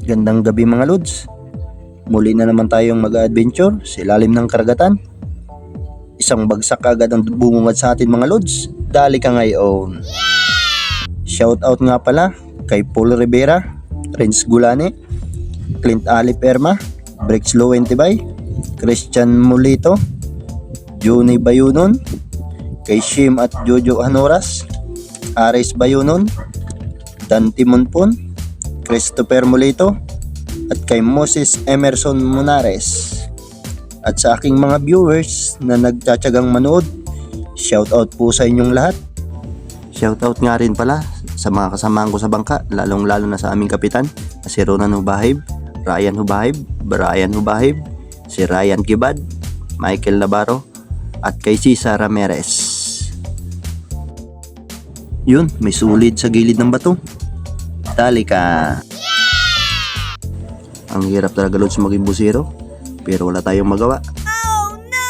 Gandang gabi mga lods. Muli na naman tayong mag-adventure sa ilalim ng karagatan. Isang bagsak agad ang bumungad sa atin mga lods. Dali ka ngayon. Shout out nga pala kay Paul Rivera, Renz Gulane, Clint Ali Perma, Brix Lowentibay, Christian Mulito, Juni Bayunon, kay Shim at Jojo Hanoras, Aris Bayunon, Dan Timonpon, Christopher Mulito, at kay Moses Emerson Munares. At sa aking mga viewers na nagtsatsagang manood, shoutout po sa inyong lahat. Shoutout nga rin pala sa mga kasamahan ko sa bangka, lalong lalo na sa aming kapitan, si Ronan Hubahib, Ryan Hubahib, Brian Hubahib, si Ryan Kibad, Michael Navarro, at kay Cesar Ramirez. Yun, may sulid sa gilid ng bato. Tali ka. Ang hirap talaga lods maging busero, pero wala tayong magawa. Oh no!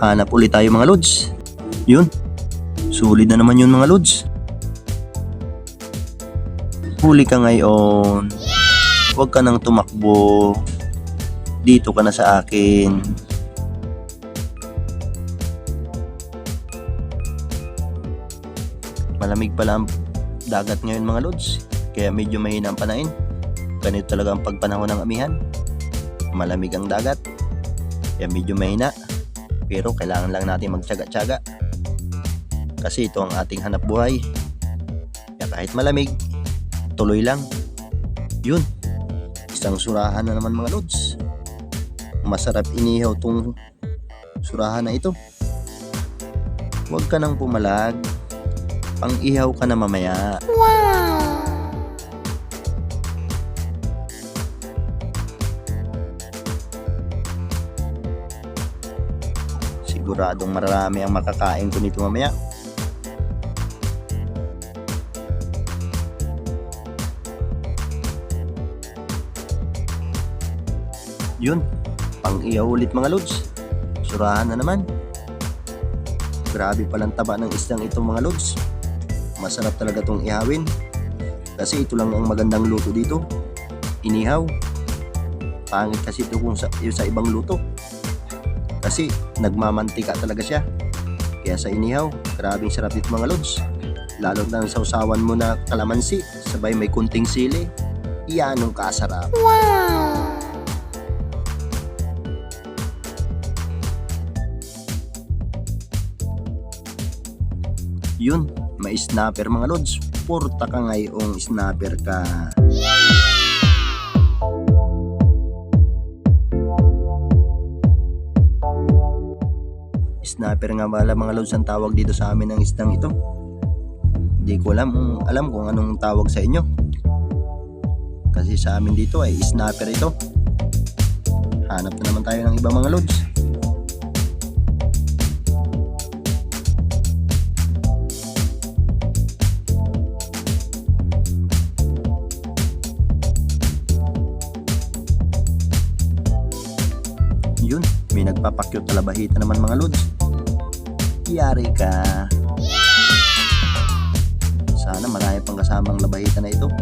Hanap ulit tayo mga lods. Yun. Sulit na naman yun mga lods. Huli ka ngayon. Huwag ka nang tumakbo. Dito ka na sa akin. Malamig pala ang dagat ngayon mga lods. Kaya medyo mahina ang panain. Ganito talaga ang pagpanahon ng amihan. Malamig ang dagat. Kaya medyo mahina pero kailangan lang natin magtyaga-tyaga kasi ito ang ating hanap buhay kaya kahit malamig tuloy lang yun isang surahan na naman mga lods masarap inihaw tong surahan na ito huwag ka nang pumalag pang ihaw ka na mamaya Wow! siguradong marami ang makakain ko nito mamaya Yun, pang iyaw ulit mga lods. Surahan na naman. Grabe palang taba ng isdang ito mga lods. Masarap talaga tong ihawin. Kasi ito lang ang magandang luto dito. Inihaw. Pangit kasi ito kung sa, yung sa ibang luto. Kasi nagmamantika talaga siya. Kaya sa inihaw, grabing sarap dito mga lods. Lalo na sa usawan mo na kalamansi, sabay may kunting sili. Iyan ang kasarap. Wow! Yun, may snapper mga lods. Porta ka ngayong snapper ka. Snapper nga bala mga lods ang tawag dito sa amin ng isdang ito. Hindi ko alam, alam kung anong tawag sa inyo. Kasi sa amin dito ay snapper ito. Hanap na naman tayo ng iba mga lods. May nagpapakyot na labahita naman mga lods. Yari ka. Sana marami pang kasamang labahita na ito.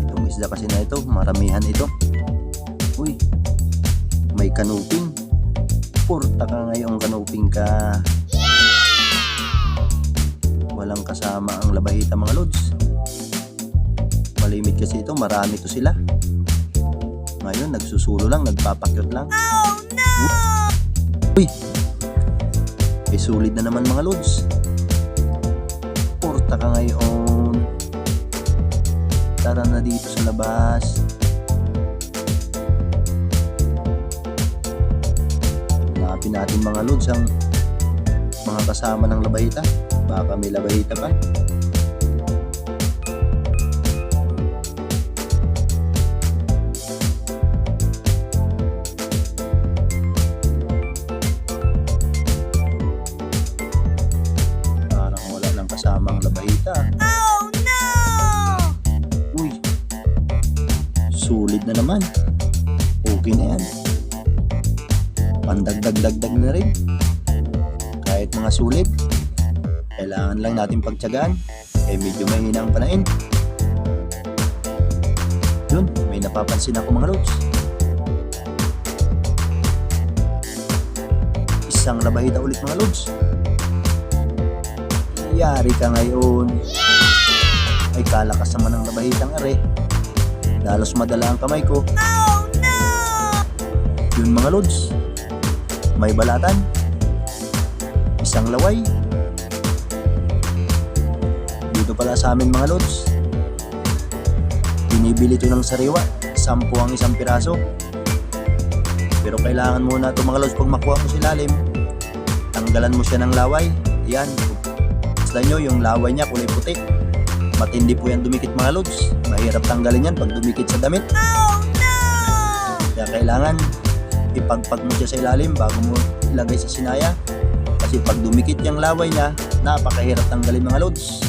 Itong isda kasi na ito, maramihan ito. Uy, may kanuping. Porta ka ngayong kanuping ka. Walang kasama ang labahita mga lods. Malimit kasi ito, marami to sila. Ngayon, nagsusulo lang, nagpapakyot lang. Oh no! Uy! May sulit na naman mga lods. Porta ka ngayon. Tara na dito sa labas. Hanapin natin mga lods ang mga kasama ng labahita. Baka may labahita pa. Naman. Okay na yan. Pandagdag-dagdag na rin. Kahit mga sulit, Kailangan lang natin pagtyagaan. Eh medyo mahina ang panain. Yun, may napapansin ako mga lods. Isang labahita ulit mga lods. Yari ka ngayon. Ay kalakas naman ng labahitang are. Dalos madala ang kamay ko. Oh no! Yun mga lods. May balatan. Isang laway. Dito pala sa amin mga lods. Binibili to ng sariwa. Sampo ang isang piraso. Pero kailangan muna ito mga lods pag makuha mo si lalim. Tanggalan mo siya ng laway. Yan. Basta nyo yung laway niya kulay puti. Matindi po yan dumikit mga lods. Mahirap tanggalin yan pag dumikit sa damit. Oh no! Kaya kailangan ipagpag mo siya sa ilalim bago mo ilagay sa sinaya. Kasi pag dumikit yung laway niya, napakahirap tanggalin mga lods.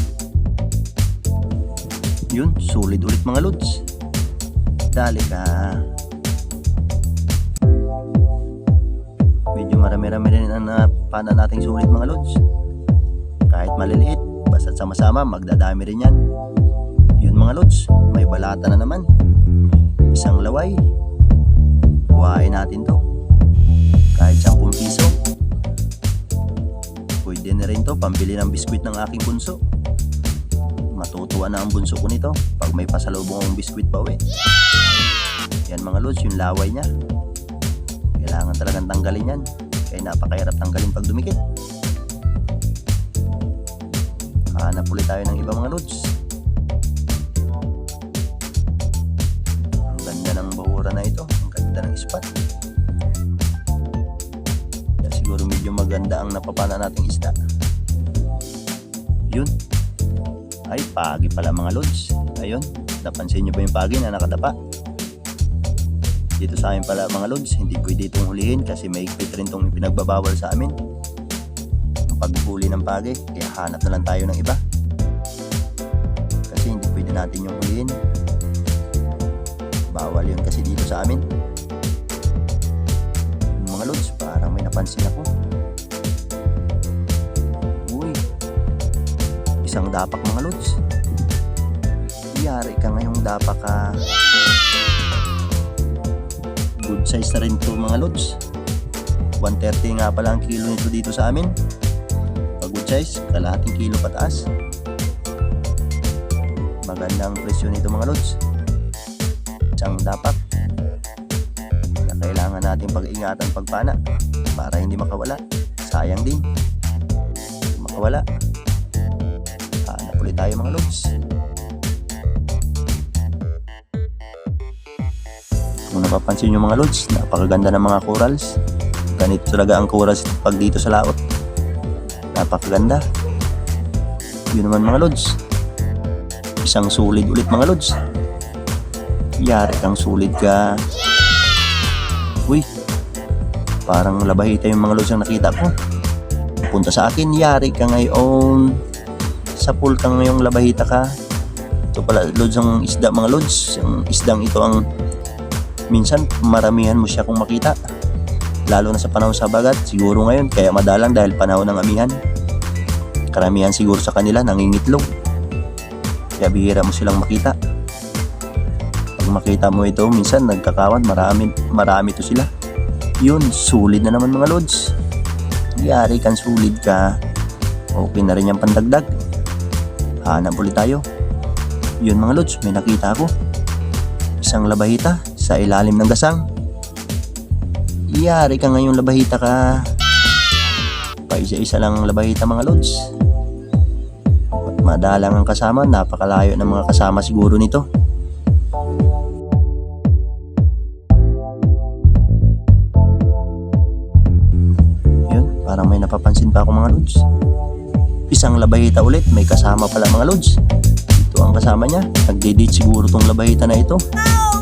Yun, sulit ulit mga lods. Dali ka. Medyo marami-rami rin ang napana nating sulit mga lods. Kahit maliliit, basta sama-sama, magdadami rin yan. Yun mga lods, may balata na naman. Isang laway, kuhain natin to. Kahit 10 piso. Pwede na rin to pambili ng biskwit ng aking bunso. Matutuwa na ang bunso ko nito pag may pasalubong akong biskwit pa uwi. Yan mga lods yung laway niya. Kailangan talagang tanggalin yan. Kaya napakahirap tanggalin pag dumikit hanap ulit tayo ng iba mga lods ang ganda ng bahura na ito. Ang ganda ng spot. Kaya siguro medyo maganda ang napapana nating isda. Yun. Ay pagi pala mga lods. Ayun. Napansin nyo ba yung pagi na nakadapa dito sa amin pala mga lods hindi pwede itong hulihin kasi may rin itong pinagbabawal sa amin paghuli ng pagi kaya hanap na lang tayo ng iba. Kasi hindi pwede natin yung hulihin. Bawal yun kasi dito sa amin. Yung mga lods parang may napansin ako. Uy isang dapak mga lods. Yari ka ngayong dapak ka good size na rin to mga lods. 130 nga pala ang kilo nito dito sa amin size kalahating kilo pataas. Magandang presyo nito mga lods. Isang dapat na kailangan natin pag-ingatan pagpana para hindi makawala. Sayang din makawala. Hanap ulit tayo mga lods. Kung napapansin nyo mga lods napakaganda ng mga corals. Ganito talaga ang corals pag dito sa laot napakaganda. Yun naman mga lods. Isang solid ulit mga lods. Yari kang solid ka. Uy parang labahita yung mga lods ang nakita ko. Punta sa akin yari ka ngayon. Sa pool kang ngayong labahita ka. Ito pala lods ang isda mga lods. Ang isdang ito ang minsan maramihan mo siya kung makita lalo na sa panahon sa bagat siguro ngayon kaya madalang dahil panahon ng amihan. Karamihan siguro sa kanila nangingitlog. Kaya bihira mo silang makita. Pag makita mo ito minsan nagkakawan marami, marami to sila. Yun sulit na naman mga lods. Yari kan sulit ka okay na rin yung pandagdag. Hanap ulit tayo. Yun mga lods may nakita ako. Isang labahita sa ilalim ng gasang yari ka ngayong labahita ka. Pa isa-isa lang ang labahita mga lods. At madalang ang kasama napakalayo ng mga kasama siguro nito. Yun parang may napapansin pa ako mga lods. Isang labahita ulit may kasama pala mga lods. Ito ang kasama niya. Nagde-date siguro tong labahita na ito. Oh